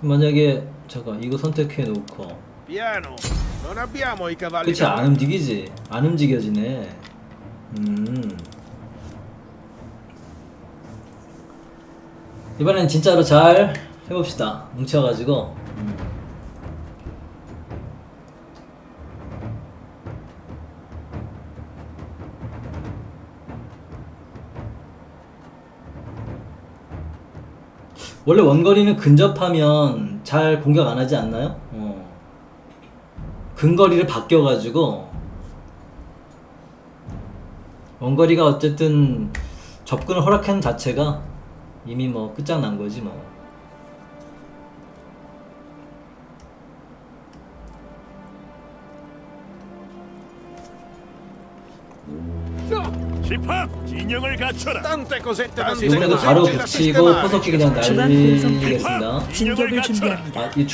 만약에 잠깐 이거 선택해 놓고. Piano, non abbiamo i cavalli 그치 안 움직이지. 안 움직여지네. 음. 이번엔 진짜로 잘 해봅시다. 뭉쳐가지고. 음. 원래 원거리는 근접하면 잘 공격 안 하지 않나요? 어. 근거리를 바뀌어가지고 원거리가 어쨌든 접근을 허락하는 자체가 이미 뭐 끝장난 거지 뭐. 진영을 갖춰라. Sistemare. 바로 붙이고. 포석기 그냥 날리겠습니다. 진격을 준비합니다. 아, 이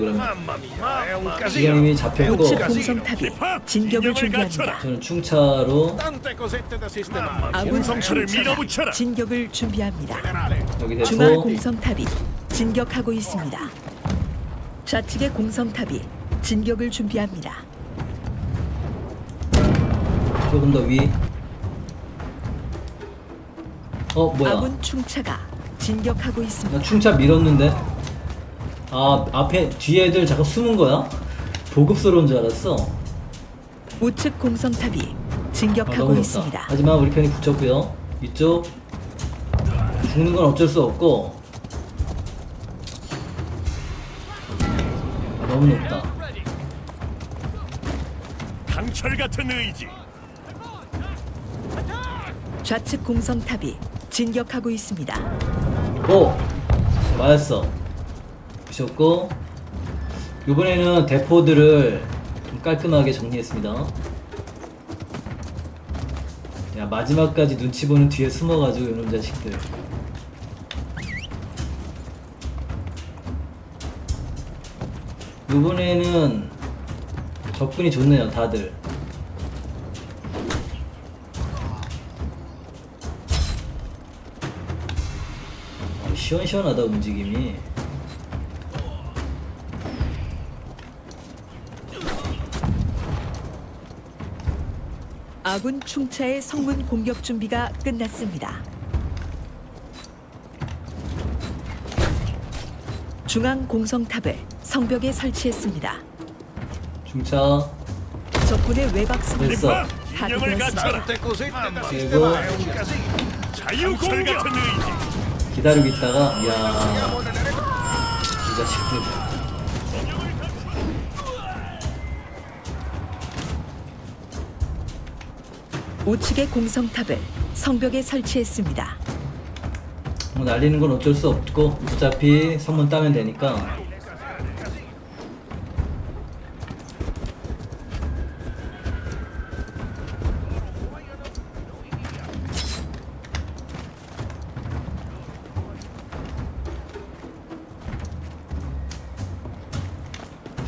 그러면. È un 지금 casino. 이미 잡혔고 casino. 공성탑이 진격을 준비합니다. 저는 충차로. 아군 충차가 밀어붙여라. 진격을 준비합니다. 여기 중앙 대포 공성탑이 진격하고 있습니다. 좌측의 공성탑이 진격을 준비합니다. 조금 더 위. 어 뭐야? 아군 충차가 진격하고 나 있습니다. 충차 밀었는데. 아 앞에 뒤에 애들 잠깐 숨은 거야? 보급소로인 줄 알았어. 우측 공성탑이 아, 진격하고 너무 높다. 있습니다. 하지만 우리 편이 붙였고요. 이쪽 죽는 건 어쩔 수 없고 아, 너무 높다. 강철 같은 의지. 좌측 공성탑이 진격하고 있습니다. 오 맞았어. 부셨고 이번에는 대포들을 좀 깔끔하게 정리했습니다. 야 마지막까지 눈치 보는 뒤에 숨어가지고 이놈 자식들. 이번에는 접근이 좋네요 다들. 시원시원하다 움직임이. 아군 충차의 성문 공격 준비가 끝났습니다. 중앙 공성탑을 성벽에 설치했습니다. 중차 적군의 외곽 승리 됐어. da 그리고. 자유 공격 같은 의지. 기다리고 있다가 이야. 이 자식들. 우측의 공성탑을 성벽에 설치했습니다. 뭐 날리는 건 어쩔 수 없고 어차피 선문 따면 되니까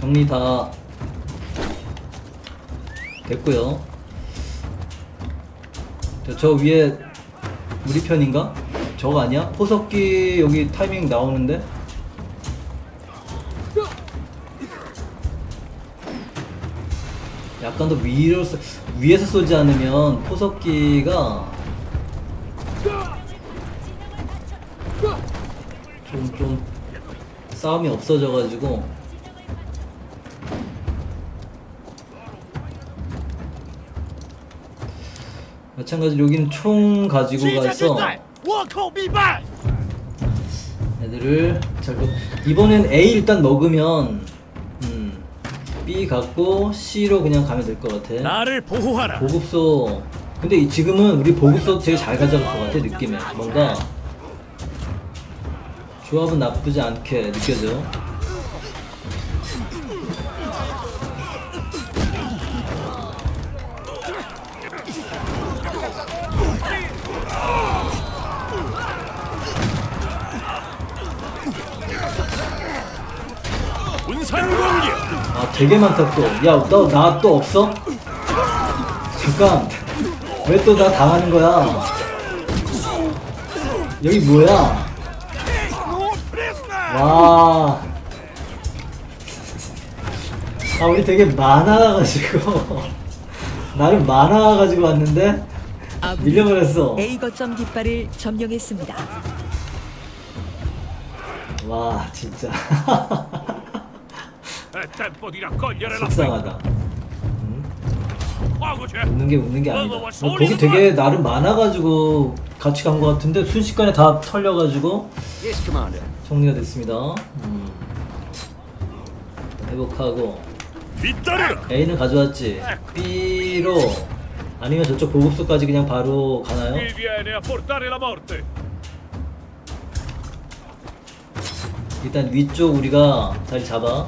정리 다 됐고요 저, 저 위에 우리 편인가? 저거 아니야? 포석기 여기 타이밍 나오는데? 약간 더 위로 쏘- 위에서 쏘지 않으면 포석기가 좀좀 싸움이 없어져가지고 마찬가지로 여기는 총 가지고 가서 애들을 잘 보- 이번엔 A 일단 먹으면 음, B 갖고 C로 그냥 가면 될 것 같아. 나를 보호하라. 보급소 근데 이- 지금은 우리 보급소 되게 잘 가져갈 것 같아 느낌에 뭔가 조합은 나쁘지 않게 느껴져. 되게 많다 또. 야, 너 나 또 없어? 잠깐. 왜 또 나 당하는 거야? 여기 뭐야? 와. 아, 우리 되게 많아가지고. 나름 많아가지고 왔는데? 밀려버렸어. A 거점 깃발을 점령했습니다. 와, 진짜. È tempo di raccogliere la 속상하다. Muovoci! 웃는 게 웃는 게 아니다. 어, 거기 되게 나름 많아가지고 같이 간 것 같은데 순식간에 다 털려가지고 Yes, Commander. 정리가 됐습니다. 음. 회복하고 뒤따르라! A는 가져왔지. B로 아니면 저쪽 보급소까지 그냥 바로 가나요? Chi viene a portare la morte? 일단 위쪽 우리가 자리 잡아.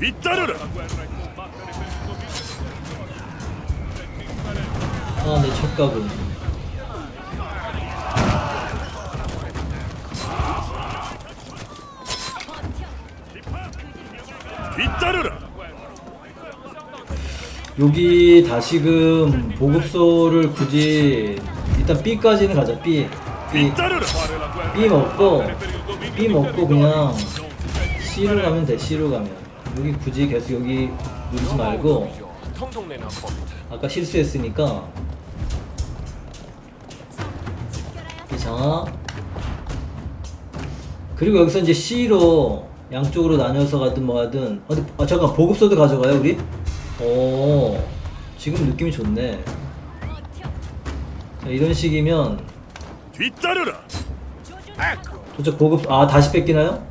뒤따르라! 아, 내 촉각은. 뒤따르라! 여기 다시금 보급소를 굳이 일단 B까지는 가자. B. B. 뒤따르라! B 먹고 B 먹고 그냥 C로 가면 돼. C로 가면. 여기 굳이 계속 여기 누르지 말고 아까 실수했으니까 이 장악 그리고 여기서 이제 C로 양쪽으로 나뉘어서 가든 뭐 하든 아, 아 잠깐 보급소도 가져가요 우리? 오 지금 느낌이 좋네 자 이런 식이면 뒤따르라! 도착 보급 아 다시 뺏기나요?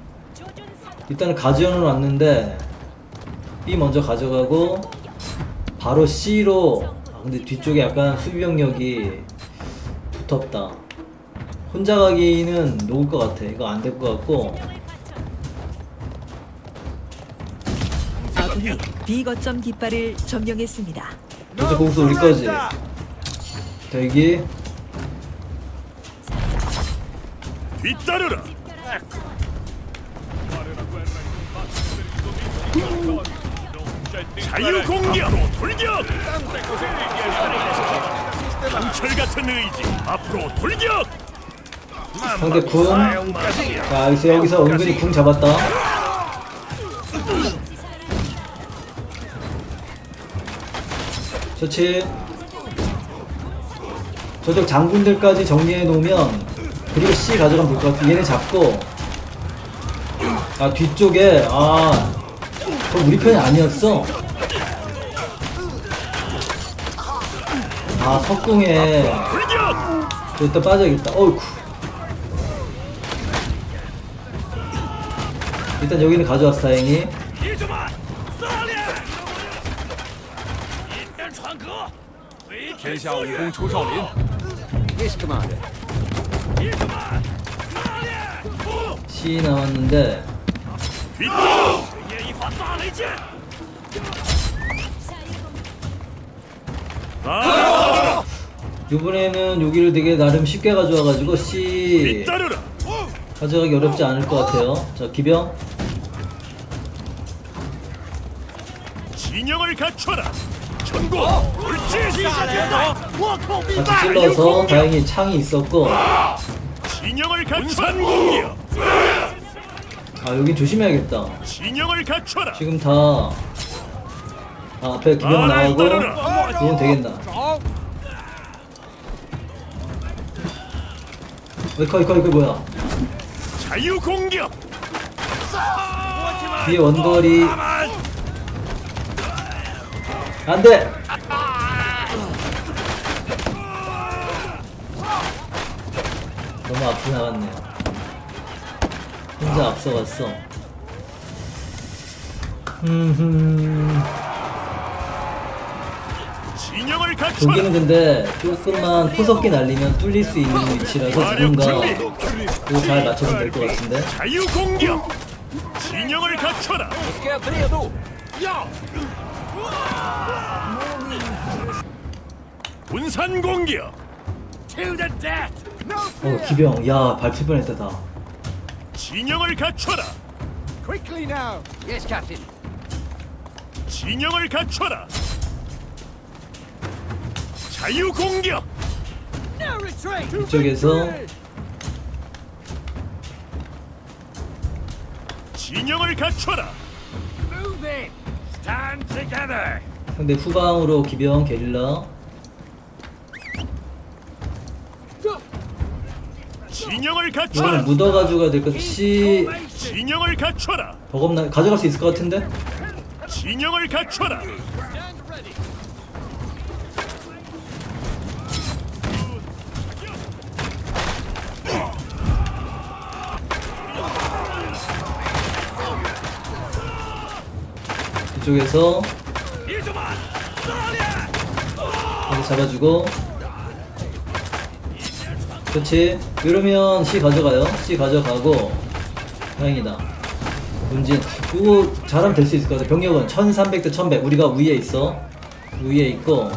일단은 가지언으로 왔는데 B 먼저 가져가고 바로 C로. 아 근데 뒤쪽에 약간 수비 병력이 붙었다. 혼자 가기는 녹을 것 같아. 이거 안 될 것 같고. 아군이 B 거점 깃발을 점령했습니다. 도착 공수 우리 거지. 대기. 뒤따르라! 자유 공격! 돌격! 강철 같은 의지. 앞으로 돌격! 상대 궁 자 여기서 여기서 은근히 궁 잡았다. 좋지. 저쪽 장군들까지 정리해 놓으면 그리고 C 가져가면 될 것 같아. 얘네 잡고. 아 뒤쪽에 아 그거 우리 편이 아니었어 아 석궁에 그것도 빠져야겠다. 어이쿠. 일단 여기는 가져왔어 다행히. 시 나왔는데. 이번에는 여기를 되게 나름 쉽게 가져와가지고 C 뒤따르라! 가져가기 어렵지 않을 것 같아요. 자 기병 진영을 갖춰라! 전국 돌진! 같이 찔러서 다행히 창이 있었고 아 진영을 갖춰라! 공격! 여긴 조심해야겠다. 진영을 갖춰라! 지금 다 아, 앞에 기병 나오고 이건 되겠나? 어이 거기 거기 그 뭐야? 자유 공격! 뒤에 원거리 안 돼. 너무 앞서 나갔네요. 혼자 앞서갔어. 흠 흠. 진영을 갖춰라! 저기는 근데 조금만 포석기 날리면 뚫릴 수 있는 위치라서 누군가! 이거 잘 맞춰주면 될 것 같은데. 자유 공격! 진영을 갖춰라! 분산 공격! 어 기병, 야 밟힐 뻔했다 다. 진영을 갖춰라! Quickly now. Yes, Captain. 진영을 갖춰라! 자유 공격! 이쪽에서 진영을 갖춰라! 상대 후방으로 기병 게릴라 진영을 이거는 갖춰라. 묻어가지고 가야 될것 같아 C 진영을 갖춰라. 버겁나 가져갈 수 있을 것 같은데? 진영을 갖춰라. 이쪽에서 여기 잡아주고. 그렇지. 이러면 C 가져가요. C 가져가고. 다행이다. 문진 이거 잘하면 될 수 있을 것 같아. 병력은 1300대 1100 우리가 위에 있어. 위에 있고.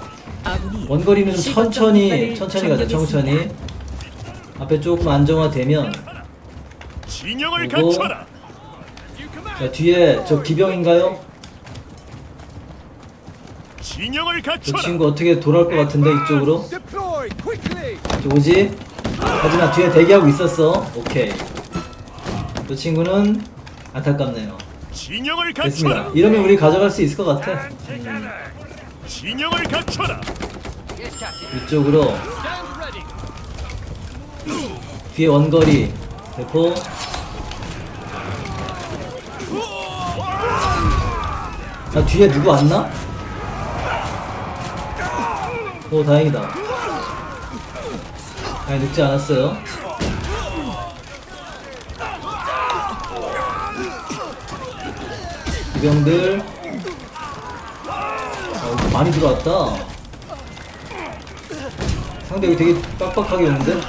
원거리는 좀 천천히 천천히 가자. 천천히. 앞에 조금 안정화되면. 그리고. 자, 뒤에 저 기병인가요? 저 갖춰라. 친구 어떻게 돌아올 것 같은데 이쪽으로 Deploy quickly. 저 오지? 하지만 뒤에 대기하고 있었어 오케이 저 친구는 안타깝네요 진영을 됐습니다 갖춰라. 이러면 우리 가져갈 수 있을 것 같아 진영을 갖춰라. 이쪽으로 Stand ready. 뒤에 원거리 대포 아 뒤에 누구 왔나? 오 다행이다. 아니 늦지 않았어요. 기병들. 아 많이 들어왔다. 상대 여기 되게 빡빡하게 오는데?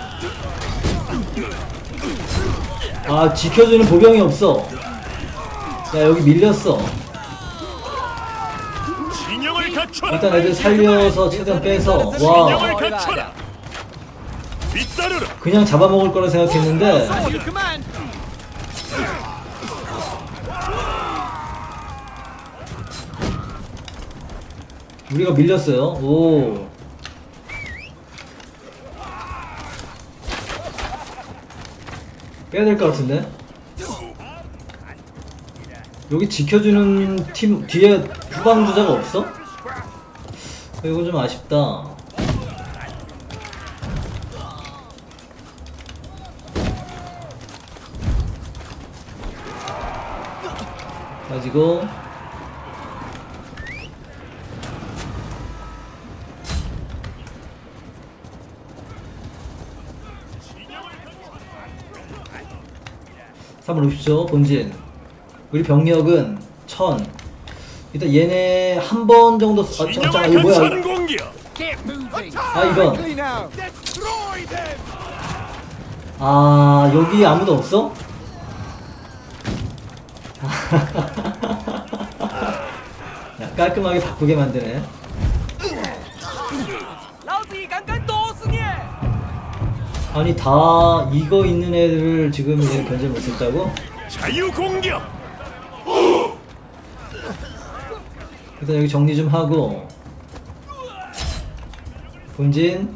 아 지켜주는 보병이 없어. 야 여기 밀렸어 일단 애들 살려서 최대한 빼서 와 갖춰라. 뒤따르라. 그냥 잡아먹을 거라 생각했는데 command. 우리가 밀렸어요 오 빼야 될 것 같은데 여기 지켜주는 팀 뒤에 후방 주자가 없어? 이거 좀 아쉽다. 가지고. 삼번 오십시오 본진. 우리 병력은 천 일단 얘네 한 번 정도 아, 아, 아 이거 뭐야. 아 이건 아 여기 아무도 없어? 야, 깔끔하게 바꾸게 만드네. 아니 다 이거 있는 애들을 지금 견제 못했다고? 자유 공격. 일단 여기 정리 좀 하고. 본진.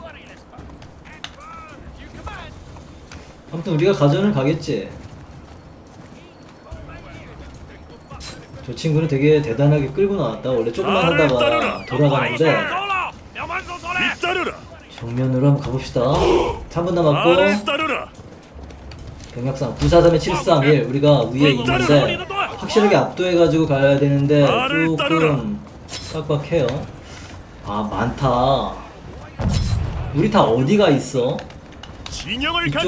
아무튼 우리가 가전을 가겠지. 저 친구는 되게 대단하게 끌고 나왔다. 원래 조금만 하다가. 돌아가는데 뒤따르라. 정면으로 한번 가봅시다. 3분 남았고. 병력상 943에 731 우리가 위에 있는데 확실하게 압도해가지고 가야 되는데. 조금 빡빡해요 아 많다 우리 다 어디가 있어?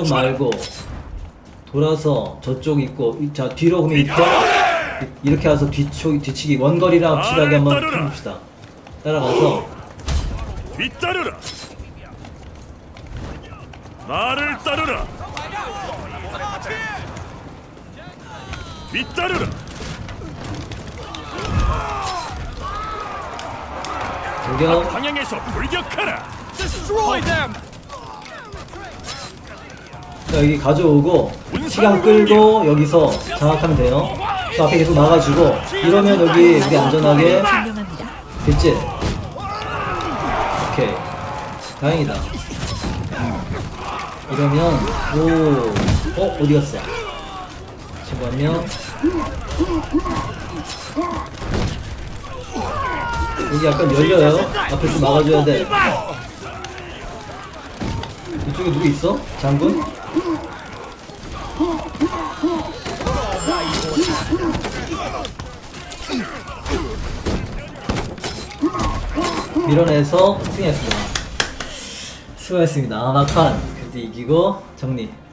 이쪽. 말고 돌아서 저쪽 있고 이- 자 뒤로 그러면 이렇게 이- 이렇게 와서 뒤쪽 뒤치기 원거리랑 확실하게 한번. 해봅시다 따라가서 뒤따르라. 나를 따르라. 뒤따르라. 돌격 방향에서 돌격하라. Destroy them. 자 여기 가져오고 시간 끌고 여기서 장악하면 돼요 저 앞에 계속 막아주고 이러면 여기 우리 안전하게. 됐지? 오케이 다행이다 이러면 오 어? 어디 갔어? 한명 여기 약간 열려요. 앞에 좀 막아줘야 돼. 이쪽에 누구 있어? 장군? 밀어내서 승리했습니다. 수고했습니다. 아마칸 그래도 이기고 정리. 음.